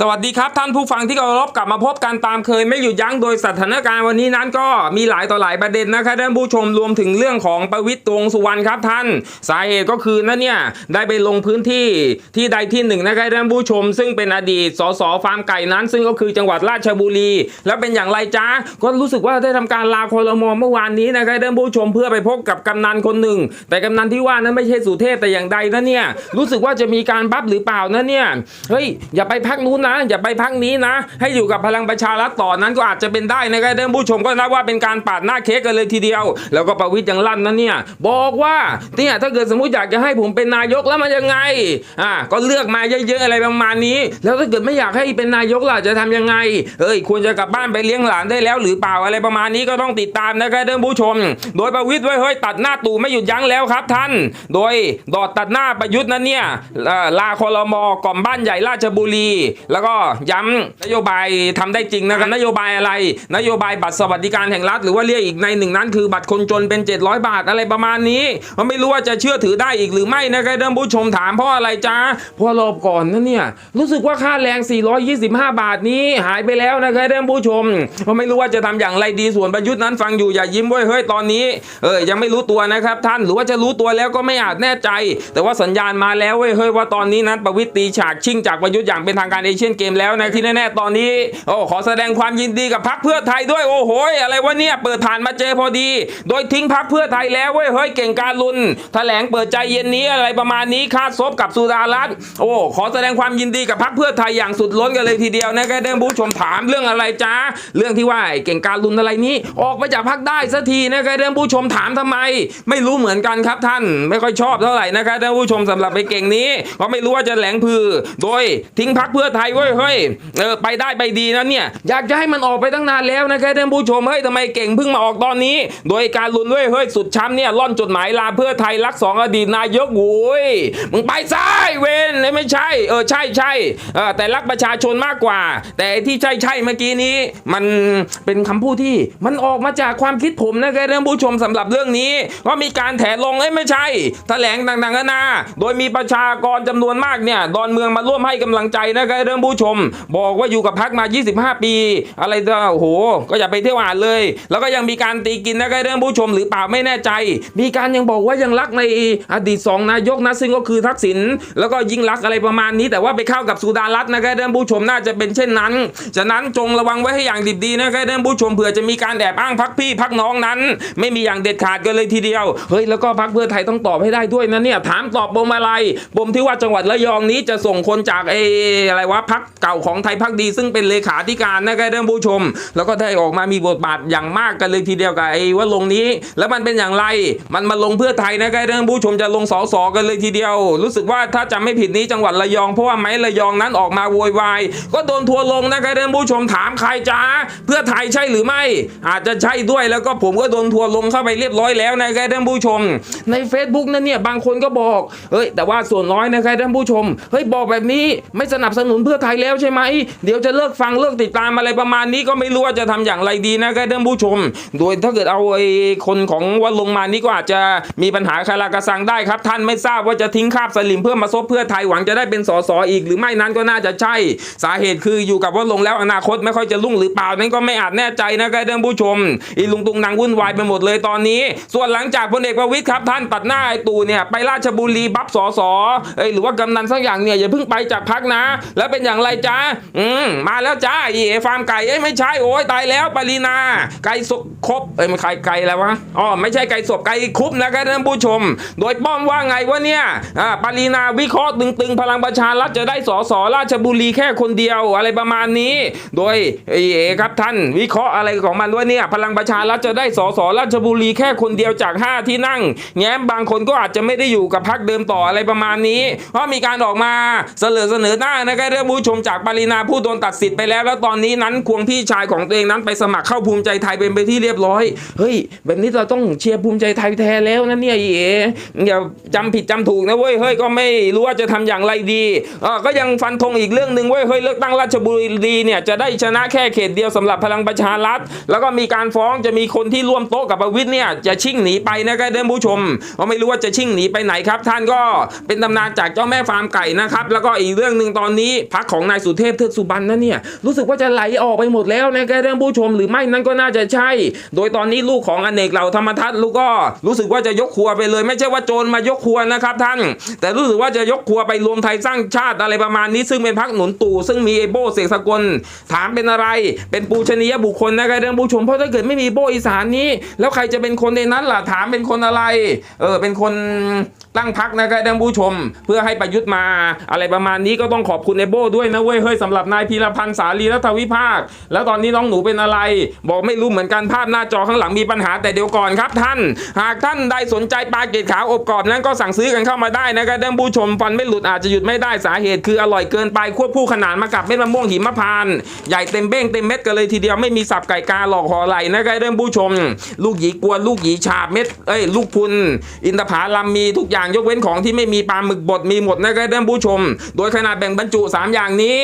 สวัสดีครับท่านผู้ฟังที่เคารพกลับมาพบกันตามเคย ไม่หยุดยั้งโดยสถานการณ์วันนี้นั้นก็มีหลายต่อหลายประเด็นนะครับท่านผู้ชมรวมถึงเรื่องของประวิตรตวงสุวรรณครับท่าน สาเหตุก็คือนั่นเนี่ยได้ไปลงพื้นที่ที่ใดที่หนึ่งนะครับท่านผู้ชม ซึ่งเป็นอดีตสสฟาร์มไก่นั้น ซึ่งก็คือจังหวัดราชบุรี แล้วเป็นอย่างไรจ้าก็รู้สึกว่าได้ทำการลาคอรมอเมื่อวานนี้นะครับท่านผู้ชมเพื่อไปพบกับกำนันคนหนึ่ง แต่กำนันที่ว่านั้นไม่ใช่สุเทพแต่อย่างใดนะเนี่ยรู้สึกว่าจะมีการบัฟหรือเปล่านะเนี่ยเฮ้ยอย่าไปพักนู้นนะ อย่าไปพักนี้นะ ให้อยู่กับพลังประชารัฐต่อนั้นก็อาจจะเป็นได้นะครับท่านผู้ชมก็นับว่าเป็นการปาดหน้าเค้กกันเลยทีเดียว แล้วก็ประวิตรยังลั่นนะเนี่ยบอกว่าเนี่ยถ้าเกิดสมมติอยากจะให้ผมเป็นนายกแล้วมันยังไงอ่าก็เลือกมาเยอะๆอะไรประมาณนี้ แล้วถ้าเกิดไม่อยากให้เป็นนายกล่ะจะทำยังไงเฮ้ยควรจะกลับบ้านไปเลี้ยงหลานได้แล้ว หรือเปล่าอะไรประมาณนี้ก็ต้องติดตามนะครับท่านผู้ชม โดยประวิตรไว้เฮ้ยตัดหน้าตู่ไม่หยุดยั้งแล้วครับท่าน โดยดอดตัดหน้าประยุทธ์นั้นเนี่ยลาคอรมอกล่อมบ้านใหญ่ราชบุรีแล้วก็ย้ำนโยบายทำได้จริงนะครับนโยบายอะไร นโยบายบัตรสวัสดิการแห่งรัฐ หรือว่าเรียกอีกในหนึ่งนั้นคือบัตรคนจนเป็น 700 บาทอะไรประมาณนี้มันไม่รู้ว่าจะเชื่อถือได้อีกหรือไม่นะครับท่านผู้ชมถามเพราะอะไรจ้าเพราะรอบก่อนนั่นเนี่ยรู้สึกว่าค่าแรง 425 บาทนี้หายไปแล้วนะครับท่านผู้ชมมันไม่รู้ว่าจะทำอย่างไรดีส่วนประยุทธ์นั้นฟังอยู่อย่ายิ้มไว้ยเฮ้ยตอนนี้เออยังไม่รู้ตัวนะครับท่านหรือว่าจะรู้ตัวแล้วก็ไม่อาจแน่ใจ แต่ว่าสัญญาณมาแล้วเว้ยเฮ้ยว่าตอนนี้นั้นประวิตรตีฉากชิงจากประยุทธ์อย่างเป็นทางการเเชียนเกมแล้วนะที่แน่ๆตอนนี้โอ้ขอแสดงความยินดีกับพรรคเพื่อไทยด้วยโอ้โหยอะไรวะเนี่ยเปิดผ่านมาเจอพอดี โดยทิ้งพรรคเพื่อไทยแล้วเว้ยเฮ้ยเก่งการลุนแถลงเปิดใจเย็นนี้อะไรประมาณนี้คาดซบกับสุดารัตน์โอ้ขอแสดงความยินดีกับพรรคเพื่อไทยอย่างสุดล้นกันเลยทีเดียวนะครับท่านผู้ชมถามเรื่องอะไรจ้าเรื่องที่ว่าไอ้เก่งการลุนอะไรนี้ ออกไปจากพรรคได้สักทีนะครับท่านผู้ชมถามทำไม ไม่รู้เหมือนกันครับท่านไม่ค่อยชอบเท่าไหร่นะครับท่านผู้ชมสำหรับไอ้เก่งนี้เพราะไม่รู้ว่าจะแหลงพือ โดยทิ้งพรรคเพื่อไทยเว้ยเฮ้ยเออไปได้ไปดีนะเนี่ยอยากจะให้มันออกไปตั้งนานแล้วนะครับท่านผู้ชมเฮ้ยทำไมเก่งเพิ่งมาออกตอนนี้ โดยการลุ้นเว้ยเฮ้ยสุดช้ำเนี่ยล่อนจดหมายลาเพื่อไทยรักสองอดีตนายกโว้ยมึงไปซ้ายเวนไม่ใช่เออใช่ใช่เออแต่รักประชาชนมากกว่า แต่ที่ใช่ใช่เมื่อกี้นี้ มันเป็นคำพูดที่มันออกมาจากความคิดผมนะครับท่านผู้ชมสำหรับเรื่องนี้ว่ามีการแถลงเอ้ยไม่ใช่ แถลงต่างๆนานาโดยมีประชากรจำนวนมากเนี่ยดอนเมืองมาร่วมให้กำลังใจนะครับานผู้ชม บอกว่าอยู่กับพักมา 25 ปี อะไรเด้อโอ้โห ก็อย่าไปเที่ยวอ่านเลย แล้วก็ยังมีการตีกินนะครับท่านผู้ชมหรือเปล่าไม่แน่ใจ มีการยังบอกว่ายังรักในอดีตสองนายกนะซึ่งก็คือทักษิณแล้วก็ยิ่งรักอะไรประมาณนี้ แต่ว่าไปเข้ากับสุดารัตน์นะครับท่านผู้ชมน่าจะเป็นเช่นนั้น ฉะนั้นจงระวังไว้ให้อย่างดิบดีนะครับท่านผู้ชมเผื่อจะมีการแอบอ้างพักพี่พักน้องนั้น ไม่มีอย่างเด็ดขาดกันเลยทีเดียวเฮ้ยแล้วก็พักเพื่อไทยต้องตอบให้ได้ด้วยนะเนี่ยถามตอบปมอะไรปมที่ว่าจังหวัดระยองนี้จะส่งคนจากเออะไรวะพักเก่าของไทยพักดี ซึ่งเป็นเลขาธิการนะครับท่านผู้ชม แล้วก็ได้ออกมามีบทบาทอย่างมากกันเลยทีเดียวกับไอ้ว่าลงนี้ แล้วมันเป็นอย่างไรมันมาลงเพื่อไทยนะครับท่านผู้ชมจะลงสอสอกันเลยทีเดียว รู้สึกว่าถ้าจำไม่ผิดนี้จังหวัดระยองเพราะว่าไม้ระยองนั้นออกมาโวยวายก็โดนทัวร์ลงนะครับท่านผู้ชมถามใครจ้าเพื่อไทยใช่หรือไม่ อาจจะใช่ด้วยแล้วก็ผมก็โดนทัวร์ลงเข้าไปเรียบร้อยแล้วนะครับท่านผู้ชม ใน Facebook นั้นเนี่ยบางคนก็บอกเฮ้ยแต่ว่าส่วนน้อยนะครับท่านผู้ชมเฮ้ยบอกแบบนี้ไม่สนับสนุนเพื่อไทยแล้วใช่ไหม เดี๋ยวจะเลิกฟังเลิกติดตามอะไรประมาณนี้ก็ไม่รู้ว่าจะทำอย่างไรดีนะครับท่านผู้ชม โดยถ้าเกิดเอาไอ้คนของวันลงมานี่ก็อาจจะมีปัญหาคาราคาซังได้ครับ ท่านไม่ทราบว่าจะทิ้งคาบสลิมเพื่อมาซบเพื่อไทยหวังจะได้เป็นสสอีก หรือไม่นั้นก็น่าจะใช่ สาเหตุคืออยู่กับว่าลงแล้วอนาคตไม่ค่อยจะรุ่งหรือเปล่านั้นก็ไม่อาจแน่ใจนะครับท่านผู้ชม อีลุงตุงนางวุ่นวายไปหมดเลยตอนนี้ ส่วนหลังจากพลเอกประวิตยครับท่านตัดหน้าไอ้ตู่เนี่ยไปราชบุรีบัฟสสอเอ้ยหรือว่ากำนันสักอย่างเนี่ยอย่าเพิ่งไปจากพักนะ แล้วเป็นอย่างไรจ้าอืมมาแล้วจ้าเอฟาร์มไก่เอ้ยไม่ใช่โอ้ยตายแล้วปรีนา ไก่ศพครบเอ้ยไม่ใครไก่แล้ววะอ๋อไม่ใช่ไก่ศพไก่คุบนะครับท่านผู้ชม โดยป้อมว่าไงวะเนี่ยอ่าปรีนาวิเคราะห์ตึงๆ พลังประชารัฐจะได้สอสอราชบุรีแค่คนเดียวอะไรประมาณนี้ โดยเอครับท่านวิเคราะห์อะไรของมันว่าเนี่ย พลังประชารัฐจะได้สอสอราชบุรีแค่คนเดียวจาก 5 ที่นั่ง แง้มบางคนก็อาจจะไม่ได้อยู่กับพรรคเดิมต่ออะไรประมาณนี้ เพราะมีการออกมาเสนอเสนอหน้านะครับท่านผูู้้ชมจากปรินาผู้โดนตัดสิทธิ์ไปแล้ว แล้วตอนนี้นั้นควงพี่ชายของตัวเองนั้นไปสมัครเข้าภูมิใจไทยเป็นไปที่เรียบร้อย เฮ้ย แบบนี้เราต้องเชียร์ภูมิใจไทยแทนแล้วนะเนี่ยอีเอ๋อย่าจำผิดจำถูกนะเว้ยเฮ้ยก็ไม่รู้ว่าจะทำำอย่างไรดีเออก็ยังฟันธงอีกเรื่องหนึ่งเว้ยเฮ้ยเลือกตั้งราชบุรีเนี่ยจะได้ชนะแค่เขตเดียวสำหรับพลังประชารัฐ แล้วก็มีการฟ้องจะมีคนที่ร่วมโต๊ะกับประวิทย์เนี่ยจะชิ่งหนีไปนะครับท่านผู้ชมก็ไม่รู้ว่าจะชิ่งหนีไปไหนครับ ท่านก็เป็นตำนานจากเจ้าแม่ฟาร์มไก่นะครับ แล้วก็อีกเรื่องหนึ่งตอนนี้พักของนายสุเทพเทือกสุบรรณนั่นเนี่ยรู้สึกว่าจะไหลออกไปหมดแล้วนะครับท่านผู้ชมหรือไม่นั่นก็น่าจะใช่ โดยตอนนี้ลูกของอเนกเหล่าธรรมทัศน์ลูกก็รู้สึกว่าจะยกครัวไปเลย ไม่ใช่ว่าโจรมายกครัวนะครับท่าน แต่รู้สึกว่าจะยกครัวไปรวมไทยสร้างชาติอะไรประมาณนี้ ซึ่งเป็นพักหนุนตู่ซึ่งมีไอโบเสกสกลถามเป็นอะไร เป็นปูชนียบุคคลนะครับท่านผู้ชมเพราะถ้าเกิดไม่มีโบอีสานนี้ แล้วใครจะเป็นคนในนั้นล่ะถามเป็นคนอะไรเออเป็นคนตั้งพักนะครับท่านผู้ชม เพื่อให้ประยุทธ์มาอะไรประมาณนี้ก็ต้องขอบคุณไอโบด้วยนะเว้ยเฮ้ยสำหรับนายพีรพันธ์สาลีรัฐวิภาค แล้วตอนนี้น้องหนูเป็นอะไร บอกไม่รู้เหมือนกันภาพหน้าจอข้างหลังมีปัญหาแต่เดี๋ยวก่อนครับท่าน หากท่านใดสนใจปลาเกตขาวอบกรอบนั้นก็สั่งซื้อกันเข้ามาได้นะครับท่านผู้ชมฟันไม่หลุดอาจจะหยุดไม่ได้สาเหตุคืออร่อยเกินไปควบคู่ขนานมากับเม็ดมะม่วงหิมพานต์ใหญ่เต็มเบ้งเต็มเม็ดกันเลยทีเดียวไม่มีสับไก่กาหลอกห่อไหลนะครับท่านผู้ชม ลูกหยีกวนลูกหยีฉาบเม็ดเอ้ยลูกพุนอินทผลัมมีทุกอย่างยกเว้นของที่ไม่มีปลาหมึกบดมีหมดนะครับท่านผู้ชม โดยขนาดแบ่งบรรจุ3อย่างนี้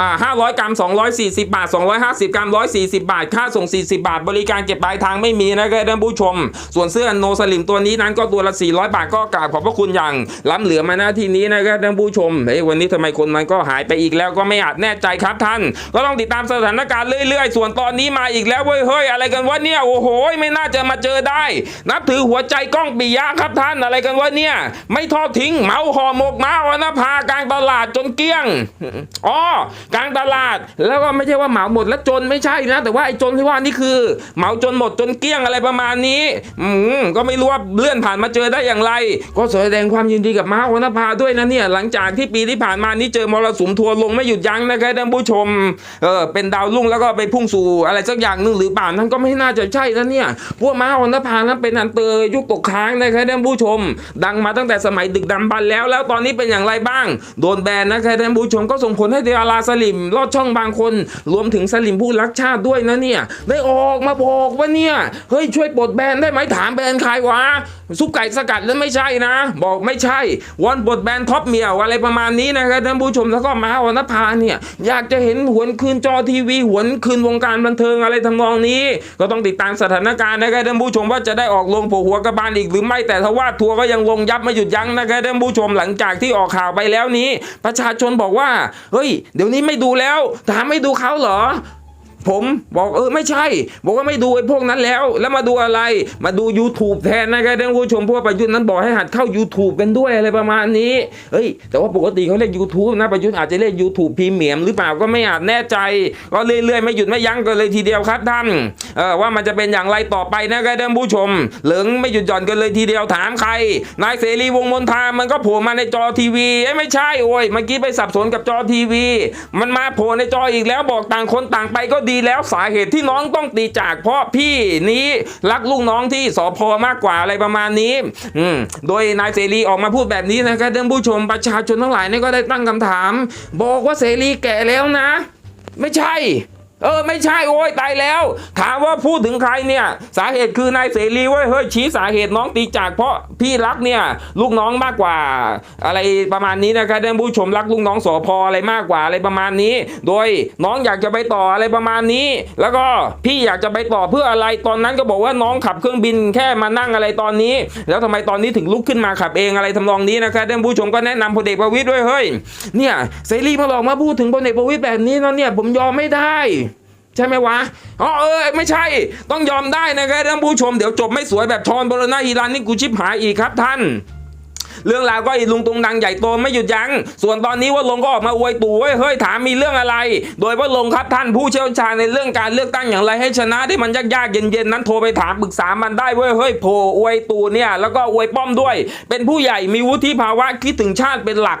อ่า500กรัม240บาท250กรัม140บาท ค่าส่ง40บาท บริการเก็บปลายทางไม่มีนะครับท่านผู้ชม ส่วนเสื้อโนสลิมตัวนี้นั้นก็ตัวละ400บาทก็กราบขอบพระคุณอย่างล้ำเหลือมาหน้าที่นี้นะครับท่านผู้ชมเฮ้ยวันนี้ทำไมคนมันก็หายไปอีกแล้วก็ไม่อาจแน่ใจครับท่าน ก็ต้องติดตามสถานการณ์เรื่อยๆ ส่วนตอนนี้มาอีกแล้วเว้ยเฮ้ยอะไรกันวะเนี่ยโอ้โหไม่น่าจะมาเจอได้ นับถือหัวใจกล้องปิยะครับท่านอะไรกันวะเนี่ย ไม่ทอดทิ้งเหมาห่อหมกมาวันนภากางตลาดจนเกลี้ยงอ๋อกลางตลาดแล้วก็ไม่ใช่ว่าเหมาหมดแล้วจนไม่ใช่นะ แต่ว่าไอ้จนที่ว่านี่คือ เหมาจนหมดจนเกลี้ยงอะไรประมาณนี้ อืมก็ไม่รู้ว่าเลื่อนผ่านมาเจอได้อย่างไร ก็แสดงความยินดีกับม้าวนภาด้วยนะเนี่ย หลังจากที่ปีที่ผ่านมานี้เจอมรสุมทัวลงไม่หยุดยั้งนะครับท่านผู้ชมเออเป็นดาวรุ่งแล้วก็ไปพุ่งสู่อะไรสักอย่างหนึ่งหรือเปล่านั้นก็ไม่น่าจะใช่นะเนี่ยพวกม้าวนภานั้นเป็นอันเตอร์ยุคตกค้างนะครับท่านผู้ชม ดังมาตั้งแต่สมัยดึกดำบรรพ์แล้ว แล้วตอนนี้เป็นอย่างไรบ้าง โดนแบนนะครับท่านผู้ชมก็ส่งผลให้เดาราสลิมลอดช่องบางคน รวมถึงสลิมผู้รักชาติด้วยนะเนี่ย ได้ออกมาบอกว่าเนี่ย เฮ้ยช่วยปลดแบนได้ไหมถามแบนใครวะ ซุปไก่สกัดแล้วไม่ใช่นะ บอกไม่ใช่วอนปลดแบนท็อปเมียวอะไรประมาณนี้นะครับท่านผู้ชมแล้วก็มาวันนภาเนี่ยอยากจะเห็นหวนคืนจอทีวีหวนคืนวงการบันเทิงอะไรทำนองนี้ ก็ต้องติดตามสถานการณ์นะครับท่านผู้ชมว่าจะได้ออกลงโผล่หัวกระบาลอีกหรือไม่แต่ทว่าทัวร์ก็ยังลงยับไม่หยุดยั้งนะครับท่านผู้ชมหลังจากที่ออกข่าวไปแล้วนี้ ประชาชนบอกว่าเฮ้ย เดี๋ยวนี้ไม่ดูแล้วถามไม่ดูเขาเหรอ ผมบอกเออไม่ใช่ บอกว่าไม่ดูไอ้พวกนั้นแล้ว แล้วมาดูอะไรมาดู YouTube แทนนะครับท่านผู้ชมพวกประยุทธ์นั้นบอกให้หัดเข้า YouTube กันด้วยอะไรประมาณนี้เฮ้ยแต่ว่าปกติเขาเรียก YouTube นะประยุทธ์อาจจะเรียก YouTube พรีเมียมหรือเปล่าก็ไม่อาจแน่ใจ ก็เรื่อยๆไม่หยุดไม่ยั้งกันเลยทีเดียวครับท่านเออว่ามันจะเป็นอย่างไรต่อไปนะครับท่านผู้ชม เหลืองไม่หยุดหย่อนกันเลยทีเดียวถามใครนายเสรีวงมนทามันก็โผล่มาในจอทีวีเอ้ไม่ใช่โอ้ยเมื่อกี้ไปสับสนกับจอทีวี มันมาโผล่ในจออีกแล้วบอกต่างคนต่างไปก็ดีแล้วสาเหตุที่น้องต้องตีจาก เพราะพี่นี้รักลูกน้องที่สพมากกว่าอะไรประมาณนี้อืมโดยนายเสรีออกมาพูดแบบนี้นะครับท่านผู้ชมประชาชนทั้งหลายนี่ก็ได้ตั้งคำถาม บอกว่าเสรีแก่แล้วนะ ไม่ใช่ เออไม่ใช่โอ้ยตายแล้ว ถามว่าพูดถึงใครเนี่ย สาเหตุคือนายเสรีเว้ยเฮ้ยชี้สาเหตุน้องตีจากเพราะพี่รักเนี่ย ลูกน้องมากกว่า อะไรประมาณนี้นะครับท่านผู้ชมรักลูกน้องสอพออะไรมากกว่าอะไรประมาณนี้ โดยน้องอยากจะไปต่ออะไรประมาณนี้ แล้วก็พี่อยากจะไปต่อเพื่ออะไรตอนนั้นก็บอกว่าน้องขับเครื่องบินแค่มานั่งอะไรตอนนี้ แล้วทำไมตอนนี้ถึงลุกขึ้นมาขับเองอะไรทำนองนี้นะครับท่านผู้ชมก็แนะนำพลเอกประวิตยด้วยเฮ้ยเนี่ยเสรีมาหลอกมาพูดถึงพลเอกประวิตยแบบนี้เนาะเนี่ยผมยอมไม่ได้ ใช่ไหมวะอ๋อเออไม่ใช่ ต้องยอมได้นะครับท่านผู้ชมเดี๋ยวจบไม่สวยแบบชอนบรณะฮีรันนี่กูชิบหายอีกครับท่านเรื่องราวก็อีลุงตุงดังใหญ่โตไม่หยุดยัง้ง ส่วนตอนนี้ว่าลงก็ออกมาอวยตู่เว้ยเฮ้ยถามมีเรื่องอะไร โดยว่าลงครับท่านผู้เชี่ยวชาญในเรื่องการเลือกตั้งอย่างไรให้ชนะได้มันยากๆเย็นๆนั้นโทรไปถามปรึกษามันได้เว้ยเฮ้ยโผอวยตู่เนี่ยแล้วก็อวยป้อมด้วย เป็นผู้ใหญ่มีวุฒิภาวะคิดถึงชาติเป็นหลัก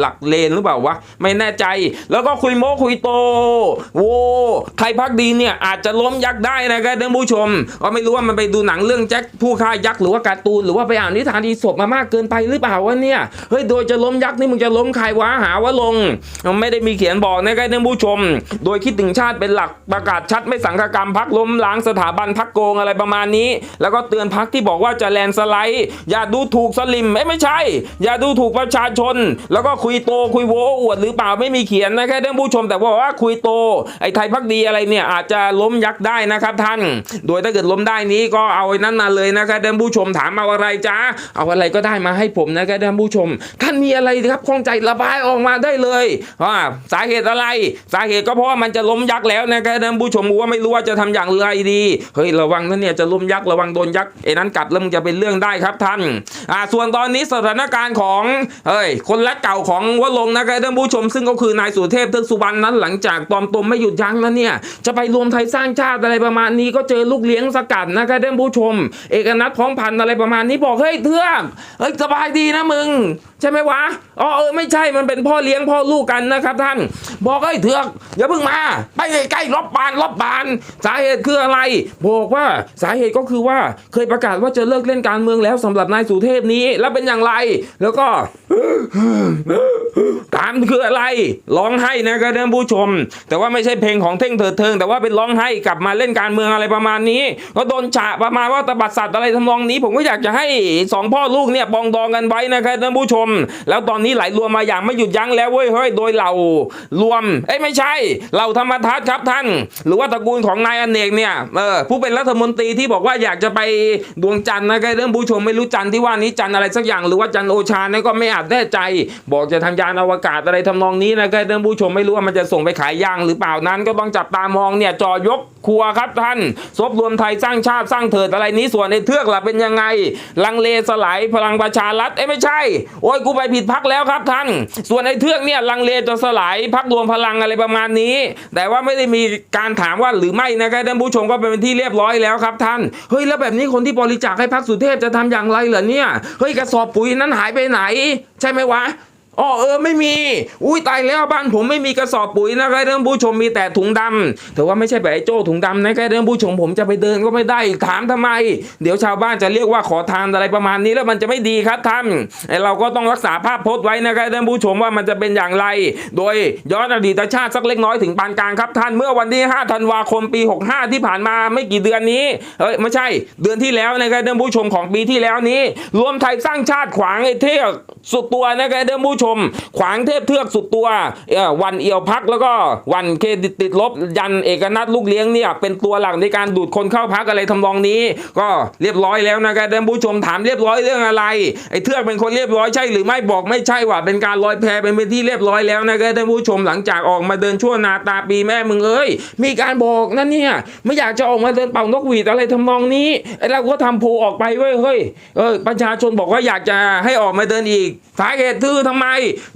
หลักเลนหรือเปล่าวะ ไม่แน่ใจ แล้วก็คุยโม้คุยโต โว้ไทยพักดีเนี่ยอาจจะล้มยักษ์ได้นะครับท่านผู้ชม ก็ไม่รู้ว่ามันไปดูหนังเรื่องแจ็คผู้ฆ่ายักษ์หรือว่าการ์ตูนหรือว่าไปอ่านนิทานอีสปมามากเกินไปหรือเปล่าวะเนี่ย เฮ้ยโดยจะล้มยักษ์นี่มึงจะล้มใครวะหาว่าลง ไม่ได้มีเขียนบอกนะครับท่านผู้ชม โดยคิดถึงชาติเป็นหลักประกาศชัดไม่สังฆกรรมพักล้มล้างสถาบันพักโกงอะไรประมาณนี้ แล้วก็เตือนพักที่บอกว่าจะแลนสไลด์ อย่าดูถูกสลิมเอ้ไม่ใช่ อย่าดูถูกประชาชน แล้วก็คุยโตคุยโวอวดหรือเปล่าไม่มีเขียนนะครับท่านผู้ชมแต่ว่าว่าคุยโต ไอ้ไทยพักดีอะไรเนี่ยอาจจะล้มยักษ์ได้นะครับท่าน โดยถ้าเกิดล้มได้นี้ก็เอาไอ้นั้นมาเลยนะครับท่านผู้ชมถามเอาอะไรจ้าเอาอะไรก็ได้มาให้ผมนะครับท่านผู้ชม ท่านมีอะไรครับข้องใจระบายออกมาได้เลยว่าสาเหตุอะไร สาเหตุก็เพราะว่ามันจะล้มยักษ์แล้วนะครับท่านผู้ชมว่าไม่รู้ว่าจะทำอย่างไรดีเฮ้ยระวังนะเนี่ยจะล้มยักษ์ระวังโดนยักษ์ไอ้นั้นกัดแล้วมึงจะเป็นเรื่องได้ครับท่านอ่าส่วนตอนนี้สถานการณ์ของเฮ้ยคนรักเก่าของวลงนะครับท่านผู้ชม ซึ่งก็คือนายสุเทพเทือกสุวรรณนั้นหลังจากปลอมตัวไม่หยุดยั้งแล้วเนี่ยจะไปรวมไทยสร้างชาติอะไรประมาณนี้ก็เจอลูกเลี้ยงสกัดนะครับท่านผู้ชม เอกนัทพร้อมพันธ์อะไรประมาณนี้บอกเฮ้ยเทือกเฮ้ยสบายดีนะมึงใช่ไหมวะอ๋อเออไม่ใช่มันเป็นพ่อเลี้ยงพ่อลูกกันนะครับท่าน บอกเฮ้ยเถือกอย่าเพิ่งมา ไปใกล้ๆรอบบานรอบบาน สาเหตุคืออะไร บอกว่าสาเหตุก็คือว่าเคยประกาศว่าจะเลิกเล่นการเมืองแล้วสำหรับนายสุเทพนี้ แล้วเป็นอย่างไร แล้วก็ตามคืออะไรร้องไห้นะครับท่านผู้ชม แต่ว่าไม่ใช่เพลงของเท่งเถิดเทิง แต่ว่าเป็นร้องไห้กลับมาเล่นการเมืองอะไรประมาณนี้ ก็โดนฉะประมาณว่าตบัดสัตว์อะไรทำนองนี้ ผมก็อยากจะให้สองพ่อลูกเนี่ยปองดองกันไว้นะครับท่านผู้ชมแล้วตอนนี้ไหลรวมมาอย่างไม่หยุดยั้งแล้วเว้ยเฮ้ยโดยเหล่ารวมเอ้ยไม่ใช่เหล่าธรรมทัศน์ครับท่าน หรือว่าตระกูลของนายอเนกเนี่ยเออผู้เป็นรัฐมนตรีที่บอกว่าอยากจะไปดวงจันทร์นะครับท่านผู้ชมไม่รู้จันทร์ที่ว่านี้จันทร์อะไรสักอย่าง หรือว่าจันทร์โอชาเนี่ยก็ไม่อาจแน่ใจ บอกจะทำยานอวกาศอะไรทำนองนี้นะครับท่านผู้ชมไม่รู้ว่ามันจะส่งไปขายย่างหรือเปล่านั้นก็ต้องจับตามองเนี่ยจอยกครัวครับท่านซบรวมไทยสร้างชาติสร้างเถิดอะไรนี้ส่วนในเทือกล่ะเป็นยังไง ลังเลสลายพลังประชารัฐเอ้ยไม่ใช่โอ้ยกูไปผิดพักแล้วครับท่าน ส่วนไอ้เทือกเนี่ยลังเลจะสลายพักรวมพลังอะไรประมาณนี้ แต่ว่าไม่ได้มีการถามว่าหรือไม่นะครับท่านผู้ชมก็เป็นที่เรียบร้อยแล้วครับท่านเฮ้ยแล้วแบบนี้คนที่บริจาคให้พักสุเทพจะทำอย่างไรเหรอเนี่ยเฮ้ยกระสอบปุ๋ยนั้นหายไปไหน ใช่ไหมวะ อ๋อเออไม่มี อุ้ยตายแล้วบ้านผมไม่มีกระสอบปุ๋ยนะครับเรื่องผู้ชมมีแต่ถุงดำแต่ว่าไม่ใช่แบบไอ้โจ้ถุงดำนะครับเรื่องผู้ชมผมจะไปเดินก็ไม่ได้ถามทำไม เดี๋ยวชาวบ้านจะเรียกว่าขอทานอะไรประมาณนี้แล้วมันจะไม่ดีครับท่านไอ้เราก็ต้องรักษาภาพพจน์ไว้นะครับเรื่องผู้ชมว่ามันจะเป็นอย่างไร โดยย้อนอดีตชาติสักเล็กน้อยถึงปานกลางครับท่านเมื่อวันที่5ธันวาคมปี 65 ที่ผ่านมาไม่กี่เดือนนี้เอ้ยไม่ใช่เดือนที่แล้วนะครับเรื่องผู้ชมของปีที่แล้วนี้ รวมไทยสร้างชาติขวางไอ้เที่ยสุดตัวนะครับเรื่องผู้ชมขวางเทพเทือกสุดตัววันเอียวพักแล้วก็วันเครดิตติดลบยันเอกนัทลูกเลี้ยงเนี่ยเป็นตัวหลักในการดูดคนเข้าพักอะไรทำนองนี้ ก็เรียบร้อยแล้วนะครับท่านผู้ชมถามเรียบร้อยเรื่องอะไรไอ้เทือกเป็นคนเรียบร้อยใช่หรือไม่บอกไม่ใช่ว่าเป็นการลอยแพเป็นเป็นที่เรียบร้อยแล้วนะครับท่านผู้ชมหลังจากออกมาเดินชั่วนาตาปีแม่มึงเอ้ยมีการบอกนั่นเนี่ยไม่อยากจะออกมาเดินเป่านกหวีดอะไรทำนองนี้ไอ้เราก็ทำโพลออกไปเว้ยเฮ้ยเออประชาชนบอกว่าอยากจะให้ออกมาเดินอีกสาเหตุคือทำไม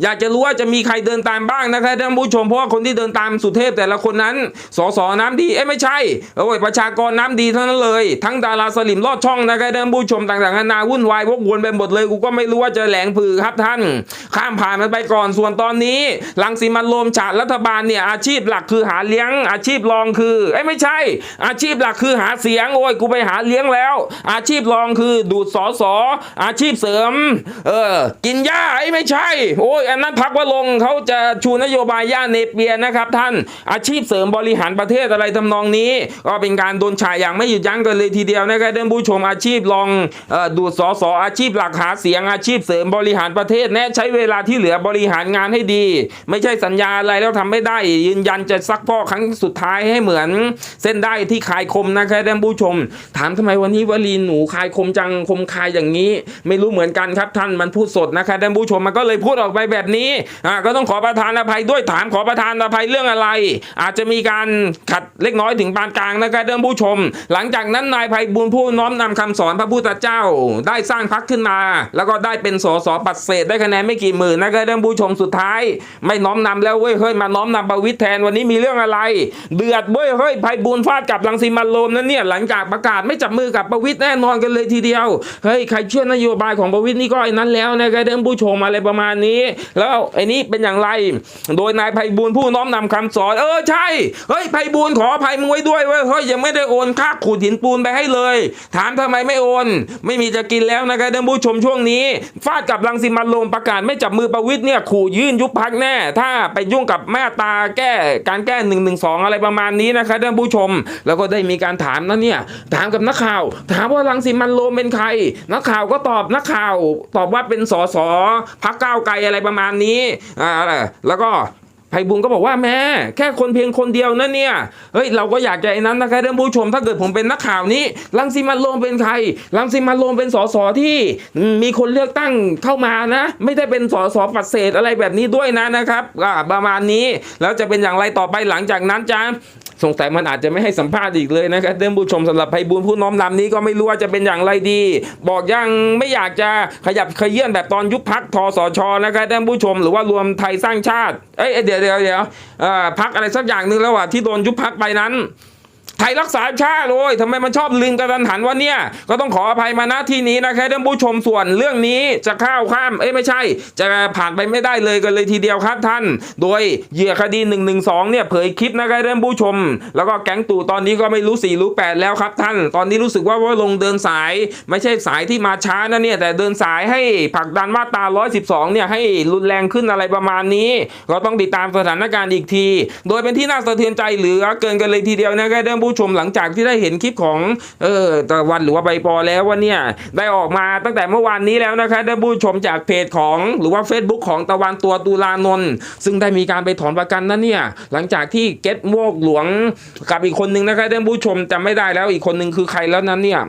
อยากจะรู้ว่าจะมีใครเดินตามบ้างนะครับท่านผู้ชมเพราะว่าคนที่เดินตามสุเทพแต่ละคนนั้นสสน้ำดีเอ้ไม่ใช่โอ้ยประชากรน้ำดีเท่านั้นเลย ทั้งดาราสลิมลอดช่องนะครับท่านผู้ชมต่างๆนานาวุ่นวายวกวนไปหมดเลยกูก็ไม่รู้ว่าจะแหลงผือครับท่าน ข้ามผ่านมันไปก่อนส่วนตอนนี้ลังสีมันโลมฉาดรัฐบาลเนี่ยอาชีพหลักคือหาเลี้ยง อาชีพรองคือเอ้ไม่ใช่ อาชีพหลักคือหาเสียงโอ้ยกูไปหาเลี้ยงแล้ว อาชีพรองคือดูดสอสออาชีพเสริม เออกินหญ้าไอ้ไม่ใช่โอ้ยอันนั้นพักว่าลงเขาจะชูนโยบายหญ้าเนเปียนะครับท่านอาชีพเสริมบริหารประเทศอะไรทำนองนี้ ก็เป็นการโดนฉายอย่างไม่หยุดยั้งกันเลยทีเดียวนะครับท่านผู้ชมอาชีพรองอดูดสอสออาชีพหลักหาเสียงอาชีพเสริมบริหารประเทศแน่ใช้เวลาที่เหลือบริหารงานให้ดี ไม่ใช่สัญญาอะไรแล้วทำไม่ได้ ยืนยันจะซักพ่อครั้งสุดท้ายให้เหมือน เส้นได้ที่คายคมนะครับท่านผู้ชม ถามทำไมวันนี้วลีหนูคายคมจังคมคายอย่างนี้ ไม่รู้เหมือนกันครับท่านมันพูดสดนะครับท่านผู้ชมมันก็เลยพูดออกไปแบบนี้อ่าก็ต้องขอประทานอภัยด้วยถามขอประทานอภัยเรื่องอะไร อาจจะมีการขัดเล็กน้อยถึงปานกลางนะครับท่านผู้ชม หลังจากนั้นนายภัยบุญผู้น้อมนำคำสอนพระพุทธเจ้า ได้สร้างพักขึ้นมา แล้วก็ได้เป็นสสปัดเศษได้คะแนนไม่กี่หมื่นนะครับท่านผู้ชมสุดท้าย ไม่น้อมนำแล้วเว้ยเฮ้ยมาน้อมนำประวิตรแทนวันนี้มีเรื่องอะไร เดือดเว้ยเฮ้ยภัยบุญฟาดกับลังสีมันโรมนั่นเนี่ยหลังจากประกาศไม่จับมือกับประวิตรแน่นอนกันเลยทีเดียวเฮ้ยใครเชื่อนโยบายของประวิตรนี่ก็ไอ้นั้นแล้วนะครับท่านผู้ชมอะไรประมาณนี้แล้วไอ้นี้เป็นอย่างไร โดยนายภัยบุญผู้น้อมนำคำสอน เออใช่เฮ้ยภัยบุญขออภัยมึงไว้ด้วยเว้ยเฮ้ยยังไม่ได้โอนค่าขูดหินปูนไปให้เลย ถามทำไมไม่โอน ไม่มีจะกินแล้วนะครับท่านผู้ชมช่วงนี้ ฟาดกับลังสิมันโรมประกาศไม่จับมือประวิตรเนี่ยขู่ยื่นยุบพักแน่ ถ้าไปยุ่งกับแม่ตาแก้การแก้หนึ่งหนึ่งสองอะไรประมาณนี้นะครับท่านผู้ชม แล้วก็ได้มีการถามนะเนี่ยถามกับนักข่าว ถามว่าลังสิมันโรมเป็นใคร นักข่าวก็ตอบนักข่าว ตอบว่าเป็นสสพักก้าวไกลไกลอะไรประมาณนี้อ่าแล้วก็ ไพบุญก็บอกว่าแม่แค่คนเพียงคนเดียวนั่นเนี่ยเฮ้ยเราก็อยากจะไอ้นั้นนะครับท่านผู้ชม ถ้าเกิดผมเป็นนักข่าวนี้ลังสิมันโรมเป็นใครลังสิมันโรมเป็นสสที่มีคนเลือกตั้งเข้ามานะ ไม่ได้เป็นสสปัดเศษอะไรแบบนี้ด้วยนะนะครับประมาณนี้แล้วจะเป็นอย่างไรต่อไปหลังจากนั้นจ้าสงสัยมันอาจจะไม่ให้สัมภาษณ์อีกเลยนะครับท่านผู้ชมสำหรับไพบูลผู้น้อมนำนี้ก็ไม่รู้ว่าจะเป็นอย่างไรดี บอกยังไม่อยากจะขยับขยื่นแบบตอนยุบพักทสชนะครับท่านผู้ชม หรือว่ารวมไทยสร้างชาติเอ้ยเดี๋ยวดี๋ยวเดี๋ยวพักอะไรสักอย่างหนึ่งแล้วอะที่โดนยุบพักไปนั้น ไทยรักษาชาติเลยทำไมมันชอบลืมกระทันหันว่าเนี่ย ก็ต้องขออภัยมาณที่นี้นะครับท่านผู้ชมส่วนเรื่องนี้จะข้าวข้าม เอ้ยไม่ใช่ จะผ่านไปไม่ได้เลยกันเลยทีเดียวครับท่าน โดยเหยื่อคดี1นึเนี่ยเผยคลิปนะครับท่านผู้ชม แล้วก็แก๊งตู่ตอนนี้ก็ไม่รู้4รู้8แล้วครับท่าน ตอนนี้รู้สึกว่าว่าลงเดินสาย ไม่ใช่สายที่มาช้านะเนี่ยแต่เดินสายให้ผลักดันมาตรา112เนี่ยให้รุนแรงขึ้นอะไรประมาณนี้ก็ต้องติดตามสถานการณ์อีกที โดยเป็นที่น่าสะเทือนใจเหลือเกินกันเลยทีเดียวนะครับท่านผู้ชมหลังจากที่ได้เห็นคลิปของเออตะวันหรือว่าใบปอแล้วว่าเนี่ยได้ออกมาตั้งแต่เมื่อวานนี้แล้วนะครับท่านผู้ชมจากเพจของหรือว่า Facebook ของตะวันตัวตุลานนท์ซึ่งได้มีการไปถอนประกันนั่นเนี่ยหลังจากที่เก็ตโมกหลวงกับอีกคนนึงนะครับท่านผู้ชมจำไม่ได้แล้วอีกคนนึงคือใครแล้วนั้นเนี่ย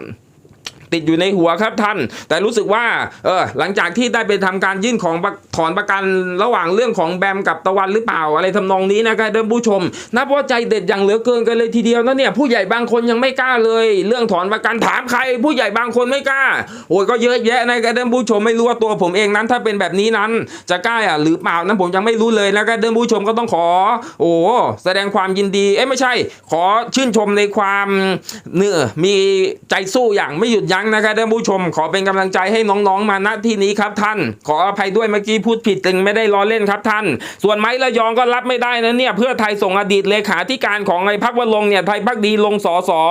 ติดอยู่ในหัวครับท่าน แต่รู้สึกว่าเออหลังจากที่ได้ไปทำการยื่นของถอนประกันระหว่างเรื่องของแบมกับตะวันหรือเปล่าอะไรทำนองนี้นะครับท่านผู้ชมนับว่าใจเด็ดอย่างเหลือเกินกันเลยทีเดียวนะเนี่ยผู้ใหญ่บางคนยังไม่กล้าเลย เรื่องถอนประกันถามใคร ผู้ใหญ่บางคนไม่กล้าโอ้ยก็เยอะแยะนะครับท่านผู้ชมไม่รู้ว่าตัวผมเองนั้นถ้าเป็นแบบนี้นั้น จะกล้าอะหรือเปล่านั้นผมยังไม่รู้เลยนะครับท่านผู้ชมก็ต้องขอ โอ้แสดงความยินดีเอ้ไม่ใช่ ขอชื่นชมในความเนื้อมีใจสู้อย่างไม่หยุดยั้งนะครับท่านผู้ชมขอเป็นกำลังใจให้น้องๆมาณที่นี้ครับท่าน ขออภัยด้วยเมื่อกี้พูดผิดตึงไม่ได้ล้อเล่นครับท่าน ส่วนไม้ระยองก็รับไม่ได้นะเนี่ยเพื่อไทยส่งอดีตเลขาธิการของไอ้พักวลงเนี่ยไทยพักดีลงสอสอ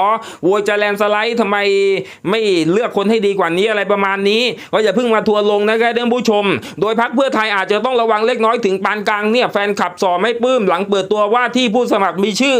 โวยจะแลนสไลด์ทำไมไม่เลือกคนให้ดีกว่านี้อะไรประมาณนี้ก็อย่าเพิ่งมาทัวร์ลงนะครับท่านผู้ชม โดยพักเพื่อไทยอาจจะต้องระวังเล็กน้อยถึงปานกลางเนี่ยแฟนขับสอไม่ปลื้มหลังเปิดตัวว่าที่ผู้สมัครมีชื่อ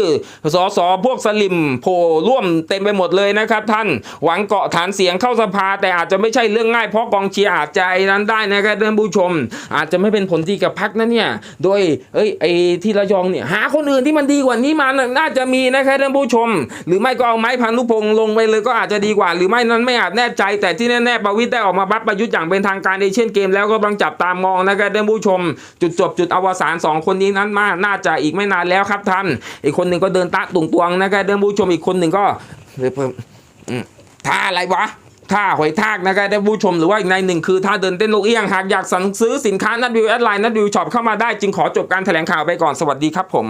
สอสอพวกสลิมโผล่ร่วมเต็มไปหมดเลยนะครับท่าน หวังเกาะฐานเสียงเข้าสภา แต่อาจจะไม่ใช่เรื่องง่ายเพราะกองเชียร์อาจจะไอ้นั้นได้นะครับท่านผู้ชม อาจจะไม่เป็นผลดีกับพักนะเนี่ยโดยเอ้ยไอ้ที่ระยองเนี่ยหาคนอื่นที่มันดีกว่านี้มาน่ะน่าจะมีนะครับท่านผู้ชม หรือไม่ก็เอาไม้พานุพงษ์ลงไปเลยก็อาจจะดีกว่า หรือไม่นั้นไม่อาจแน่ใจ แต่ที่แน่ๆประวิตรได้ออกมาบัฟประยุทธ์อย่างเป็นทางการในเช่นเกมแล้วก็กำลังจับตามองนะครับท่านผู้ชม จุดจบจุดอวสานสองคนนี้นั้นมาน่าจะอีกไม่นานแล้วครับท่านอีกคนหนึ่งก็เดินตะตุงตวงนะครับท่านผู้ชมอีกคนหนึ่งก็เพิ่ม ท่าอะไรวะท่าหอยทากนะครับท่านผู้ชมหรือว่าอีกในหนึ่งคือท่าเดินเต้นลูกเอี้ยงหากอยากสั่งซื้อสินค้านัดวิวแอดไลน์นัดวิวช็อปเข้ามาได้จึงขอจบการแถลงข่าวไปก่อนสวัสดีครับผม